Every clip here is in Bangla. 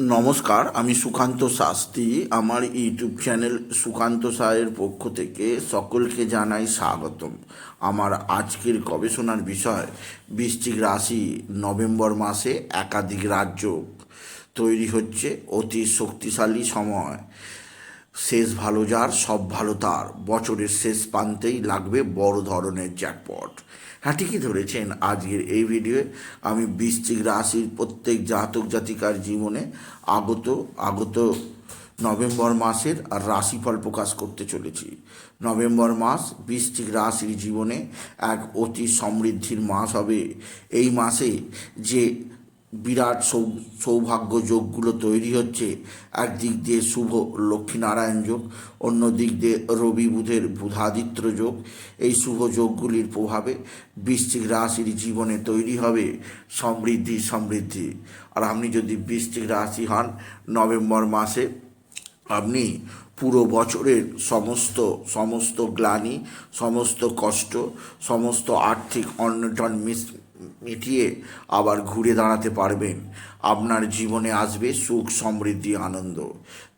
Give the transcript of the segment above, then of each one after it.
নমস্কার, আমি সুকান্ত শাস্ত্রী। আমার ইউটিউব চ্যানেল সুকান্ত সায়ের পক্ষ থেকে সকলকে জানাই স্বাগতম। আমার আজকের গবেষণার বিষয় বৃষ্টিক রাশি নভেম্বর মাসে একাধিক রাজ্য তৈরি হচ্ছে অতি শক্তিশালী সময়। শেষ ভালো যার, সব ভালো তার। বছরের শেষ প্রান্তেই লাগবে বড় ধরনের জ্যাকপট। হ্যাঁ ঠিকই ধরেছেন আজকের এই ভিডিওয়ে। আমি বৃশ্চিক রাশির প্রত্যেক জাতক জাতিকার জীবনে আগত আগত নভেম্বর মাসের আর রাশিফল প্রকাশ করতে চলেছি। নভেম্বর মাস বৃশ্চিক রাশির জীবনে এক অতি সমৃদ্ধির মাস হবে। এই মাসে যে বিরাট সৌ সৌভাগ্য যোগগুলো তৈরি হচ্ছে। একদিক দিয়ে শুভ লক্ষ্মীনারায়ণ যোগ অন্য দিক দিয়ে রবি বুধের বুধাদিত্য যোগ। এই শুভ যোগগুলির প্রভাবে বৃশ্চিক রাশির জীবনে তৈরি হবে সমৃদ্ধি সমৃদ্ধি। আর আপনি যদি বৃশ্চিক রাশি হন, নভেম্বর মাসে আপনি পুরো বছরের সমস্ত সমস্ত গ্লানি, সমস্ত কষ্ট, সমস্ত আর্থিক অনটন মিস মিটিয়ে আবার ঘুরে দাঁড়াতে পারবেন। আপনার জীবনে আসবে সুখ, সমৃদ্ধি, আনন্দ।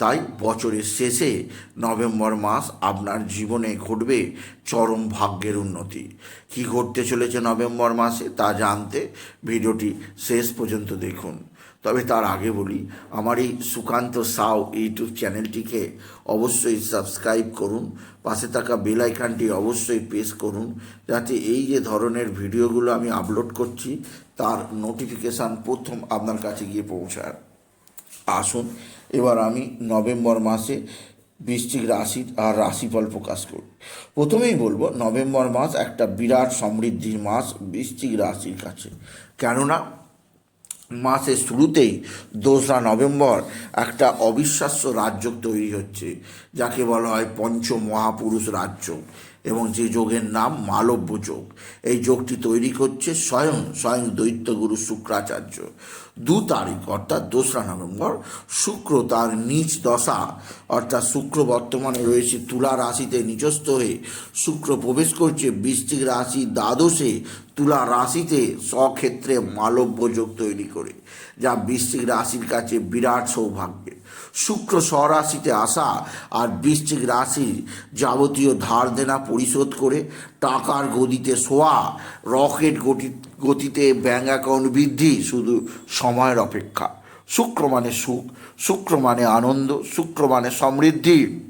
তাই বছরের শেষে নভেম্বর মাস আপনার জীবনে ঘটবে চরম ভাগ্যের উন্নতি। কি ঘটতে চলেছে নভেম্বর মাসে তা জানতে ভিডিওটি শেষ পর্যন্ত দেখুন। তবে তার আগে বলি, আমার এই সুকান্ত সাউ ইউটিউব চ্যানেলটিকে অবশ্যই সাবস্ক্রাইব করুন, পাশে থাকা বেল অবশ্যই প্রেস করুন, যাতে এই যে ধরনের ভিডিওগুলো আমি আপলোড করছি, তার নোটিফিকেশান প্রথম আপনার কাছে গিয়ে পৌঁছায়। আসুন, এবার আমি নভেম্বর মাসে বৃশ্চিক রাশি আর রাশিফল প্রকাশ করি। প্রথমেই বলব, নভেম্বর মাস একটা বিরাট সমৃদ্ধির মাস বৃশ্চিক রাশির কাছে। কেননা মাসের শুরুতেই দোসরা নভেম্বর একটা অবিশ্বাস্য রাজ্য তৈরি হচ্ছে, যাকে বলা হয় পঞ্চ মহাপুরুষ রাজ্য। এবং যে যোগের নাম মালব্য যোগ। এই যোগটি তৈরি করছে স্বয়ং স্বয়ং দৈত্যগুরু শুক্রাচার্য। দু তারিখ, অর্থাৎ দোসরা নভেম্বর, শুক্র তার নিজ দশা, অর্থাৎ শুক্র বর্তমানে রয়েছে তুলা রাশিতে নিচস্থ হয়ে। শুক্র প্রবেশ করছে বৃষ্টিক রাশি দ্বাদশে তুলা রাশিতে স্বক্ষেত্রে মালব্য যোগ তৈরি করে, যা বৃষ্টিক রাশির কাছে বিরাট সৌভাগ্যের। শুক্র স্বরাশিতে আসা আর বৃশ্চিক রাশির যাবতীয় ধার দেনা পরিশোধ করে টাকার গদিতে শোয়া, রকেট গতি, গতিতে ব্যাঙ্ক অ্যাকাউন্ট বৃদ্ধি শুধু সময়ের অপেক্ষা। শুক্র মানে সুখ, শুক্র মানে আনন্দ, শুক্র মানে সমৃদ্ধি।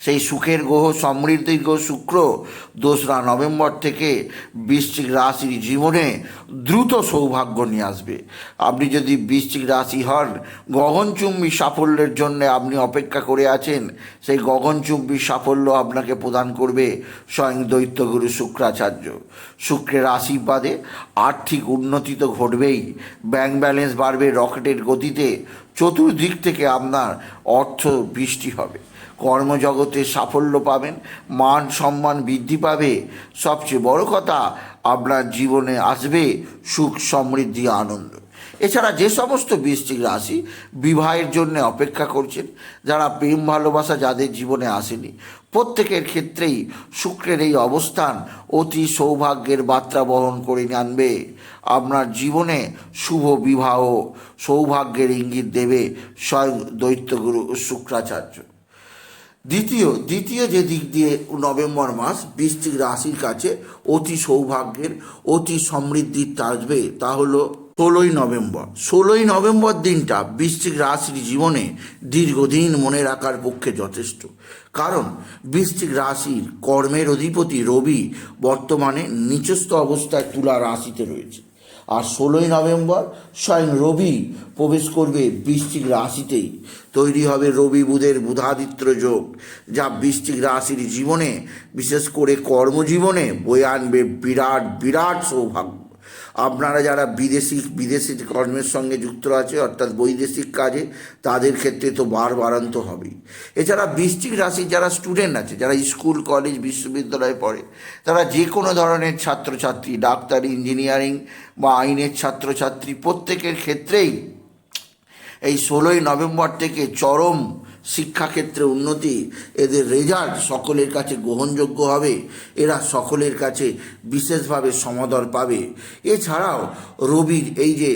সেই সুখের গ্রহ, সমৃদ্ধির গ্রহ শুক্র, দোসরা নভেম্বর থেকে বৃশ্চিক রাশির জীবনে দ্রুত সৌভাগ্য নিয়ে আসবে। আপনি যদি বৃশ্চিক রাশি হন গগনচুম্বী সাফল্যের জন্য আপনি অপেক্ষা করে আছেন। সেই গগনচুম্বী সাফল্য আপনাকে প্রদান করবে স্বয়ং দৈত্যগুরু শুক্রাচার্য। শুক্রের আশীর্বাদে আর্থিক উন্নতি তো ঘটবেই। ব্যাংক ব্যালেন্স বাড়বে রকেটের গতিতে। চতুর্দিক থেকে আপনার অর্থ বৃষ্টি হবে। কর্মজগতে সাফল্য পাবেন, মান সম্মান বৃদ্ধি পাবে। সবচেয়ে বড় কথা, আপনার জীবনে আসবে সুখ, সমৃদ্ধি, আনন্দ। এছাড়া যে সমস্ত বৃশ্চিক রাশি বিবাহের জন্য অপেক্ষা করছেন, যারা প্রেম ভালোবাসা যাদের জীবনে আসেনি, প্রত্যেকের ক্ষেত্রেই শুক্রের এই অবস্থান অতি সৌভাগ্যের বার্তা বহন করে আনবে। আপনার জীবনে শুভ বিবাহ, সৌভাগ্যের ইঙ্গিত দেবে স্বয়ং দৈত্যগুরু শুক্রাচার্য। দ্বিতীয় দ্বিতীয় যে দিক দিয়ে নভেম্বর মাস বৃশ্চিক রাশির কাছে অতি সৌভাগ্যের, অতি সমৃদ্ধির আসবে, তা হলো ষোলোই নভেম্বর। ষোলোই নভেম্বর দিনটা বৃশ্চিক রাশির জীবনে দীর্ঘদিন মনে রাখার পক্ষে যথেষ্ট। কারণ বৃশ্চিক রাশির কর্মের অধিপতি রবি বর্তমানে নিচস্থ অবস্থায় তুলা রাশিতে রয়েছে। আর ষোলোই নভেম্বর স্বয়ং রবি প্রবেশ করবে বৃষ্টিক রাশিতেই। তৈরি হবে রবি বুধের বুধাদিত্য যোগ, যা বৃষ্টিক রাশির জীবনে, বিশেষ করে কর্মজীবনে, বয়ে আনবে বিরাট বিরাট সৌভাগ্য। আপনারা যারা বিদেশি বিদেশি কর্মের সঙ্গে যুক্ত আছে, অর্থাৎ বৈদেশিক কাজে, তাদের ক্ষেত্রে তো বার বারান্ত হবেই। এছাড়া বৃশ্চিক রাশির যারা স্টুডেন্ট আছে, যারা স্কুল কলেজ বিশ্ববিদ্যালয়ে পড়ে, তারা যে কোনো ধরনের ছাত্রছাত্রী, ডাক্তার ইঞ্জিনিয়ারিং বা আইনের ছাত্রছাত্রী, প্রত্যেকের ক্ষেত্রেই এই ষোলোই নভেম্বর থেকে চরম শিক্ষাক্ষেত্রে উন্নতি, এদের রেজাল্ট সকলের কাছে গ্রহণযোগ্য হবে। এরা সকলের কাছে বিশেষভাবে সমাদর পাবে। এছাড়াও রবির এই যে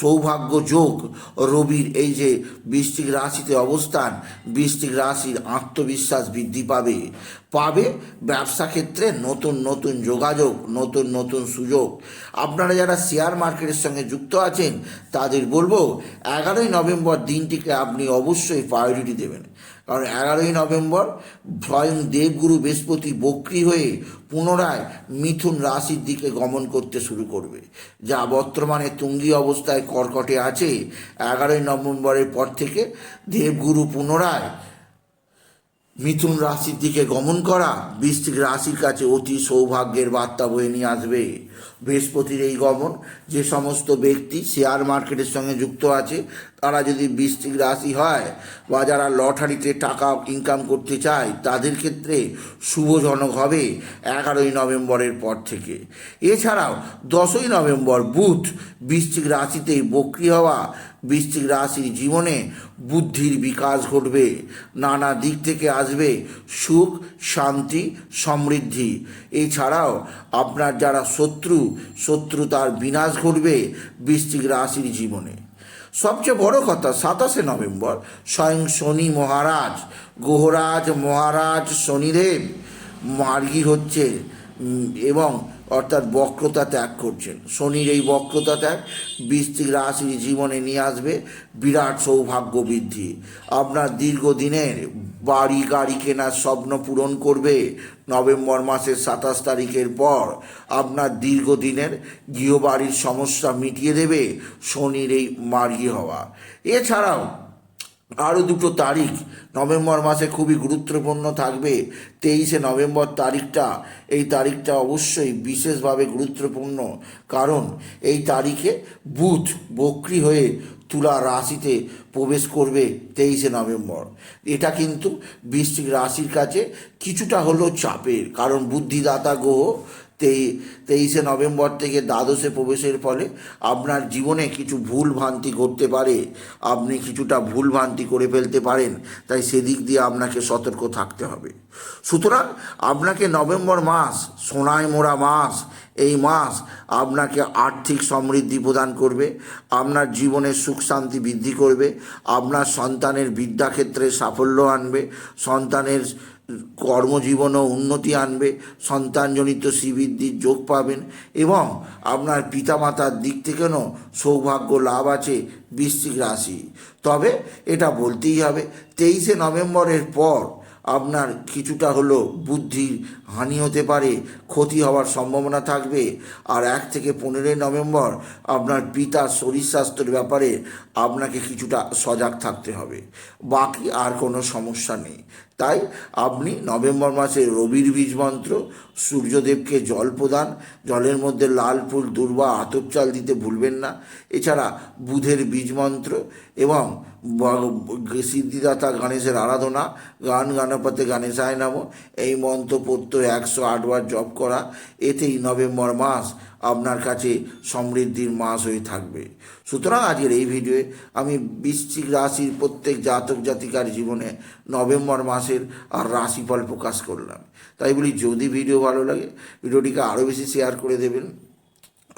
সৌভাগ্য যোগ। রবির এই যে বৃষ্টিক রাশিতে অবস্থান বৃষ্টিক রাশির আত্মবিশ্বাস বৃদ্ধি পাবে। পাবে ব্যবসা ক্ষেত্রে নতুন নতুন যোগাযোগ, নতুন নতুন সুযোগ। আপনারা যারা শেয়ার মার্কেটের সঙ্গে যুক্ত আছেন, তাদের বলব, এগারোই নভেম্বর দিনটিকে আপনি অবশ্যই প্রায়োরিটি দেবেন। কারণ এগারোই নভেম্বর স্বয়ং দেবগুরু বৃহস্পতি বক্রি হয়ে পুনরায় মিথুন রাশির দিকে গমন করতে শুরু করবে। যা বর্তমানে তুঙ্গি অবস্থায় কর্কটে আছে। এগারোই নভেম্বরের পর থেকে দেবগুরু পুনরায় মিথুন রাশির দিকে গমন করা বৃশ্চিক রাশির কাছে অতি সৌভাগ্যের বার্তা বয়ে নিয়ে আসবে। বৃহস্পতির এই গমন, যে সমস্ত ব্যক্তি শেয়ার মার্কেটের সঙ্গে যুক্ত আছে, তারা যদি বৃষ্টিক রাশি হয় বা যারা লটারিতে টাকা ইনকাম করতে চায়, তাদের ক্ষেত্রে শুভজনক হবে এগারোই নভেম্বরের পর থেকে। এছাড়াও দশই নভেম্বর বুধ বৃষ্টিক রাশিতেই বক্রি হওয়া বৃশ্চিক রাশির জীবনে বুদ্ধির বিকাশ ঘটবে। নানা দিক থেকে আসবে সুখ, শান্তি, সমৃদ্ধি। এছাড়াও আপনার যারা শত্রু শত্রু তার বিনাশ ঘটবে বৃশ্চিক রাশির জীবনে। সবচেয়ে বড় কথা, সাতাশে নভেম্বর, স্বয়ং শনি মহারাজ গ্রহরাজ মহারাজ শনিদেব, মার্গী হচ্ছে এবং অর্থাৎ বক্রতা ত্যাগ করছেন। শনির এই বক্রতা ত্যাগ বৃশ্চিক রাশির জীবনে নিয়ে আসবে বিরাট সৌভাগ্য বৃদ্ধি। আপনার দীর্ঘদিনের বাড়ি, গাড়ি কেনার স্বপ্ন পূরণ করবে নভেম্বর মাসের সাতাশ তারিখের পর। আপনার দীর্ঘদিনের গৃহবাড়ির সমস্যা মিটিয়ে দেবে শনির এই মার্গি হওয়া। এছাড়াও আরও দুটো তারিখ। নভেম্বর মাসে খুবই গুরুত্বপূর্ণ থাকবে। তেইশে নভেম্বর তারিখটা, এই তারিখটা অবশ্যই বিশেষভাবে গুরুত্বপূর্ণ। কারণ এই তারিখে বুধ বক্রি হয়ে তুলা রাশিতে প্রবেশ করবে তেইশে নভেম্বর। এটা কিন্তু বৃশ্চিক রাশির কাছে কিছুটা হলেও চাপের, কারণ বুদ্ধিদাতা গ্রহ তেইশে নভেম্বর থেকে দ্বাদশে প্রবেশের ফলে আপনার জীবনে কিছু ভুল ভ্রান্তি করতে পারে। আপনি কিছুটা ভুল ভ্রান্তি করে ফেলতে পারেন, তাই সেদিক দিয়ে আপনাকে সতর্ক থাকতে হবে। সুতরাং আপনাকে নভেম্বর মাস সোনায় মোড়া মাস, এই মাস আপনাকে আর্থিক সমৃদ্ধি প্রদান করবে, আপনার জীবনের সুখ শান্তি বৃদ্ধি করবে, আপনার সন্তানের বিদ্যাক্ষেত্রে সাফল্য আনবে, সন্তানের কর্মজীবনও উন্নতি আনবে, সন্তানজনিত শ্রীবৃদ্ধির যোগ পাবেন এবং আপনার পিতামাতার দিক থেকেও সৌভাগ্য লাভ আছে বৃশ্চিক রাশি। তবে এটা বলতেই হবে, তেইশে নভেম্বরের পর আপনার কিছুটা হলো বুদ্ধির হানি হতে পারে, ক্ষতি হওয়ার সম্ভাবনা থাকবে। আর এক থেকে পনেরোই নভেম্বর আপনার পিতার শরীর স্বাস্থ্যের ব্যাপারে আপনাকে কিছুটা সজাগ থাকতে হবে। বাকি আর কোনো সমস্যা নেই। তাই আপনি নভেম্বর মাসে রবির বীজ মন্ত্র, সূর্যদেবকে জল প্রদান, জলের মধ্যে লাল ফুল, দুর্বা, আতপ চাল দিতে ভুলবেন না। এছাড়া বুধের বীজ মন্ত্র এবং সিদ্ধিদাতা গণেশের আরাধনা, গান গানপতে গণেশায় নাম, এই মন্ত্র পড়তে একশো আটবার জপ করা, এতেই নভেম্বর মাস আপনার কাছে সমৃদ্ধির মাস হয়ে থাকবে। সুতরাং আজকের এই ভিডিওয়ে আমি বৃশ্চিক রাশির প্রত্যেক জাতক জাতিকার জীবনে নভেম্বর মাসের আর রাশিফল প্রকাশ করলাম। তাই বলি, যদি ভিডিও ভালো লাগে ভিডিওটিকে আরও বেশি শেয়ার করে দেবেন।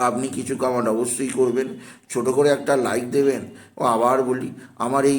আপনি কিছু কমেন্ট অবশ্যই করবেন, ছোট করে একটা লাইক দেবেন। ও আবার বলি, আমার এই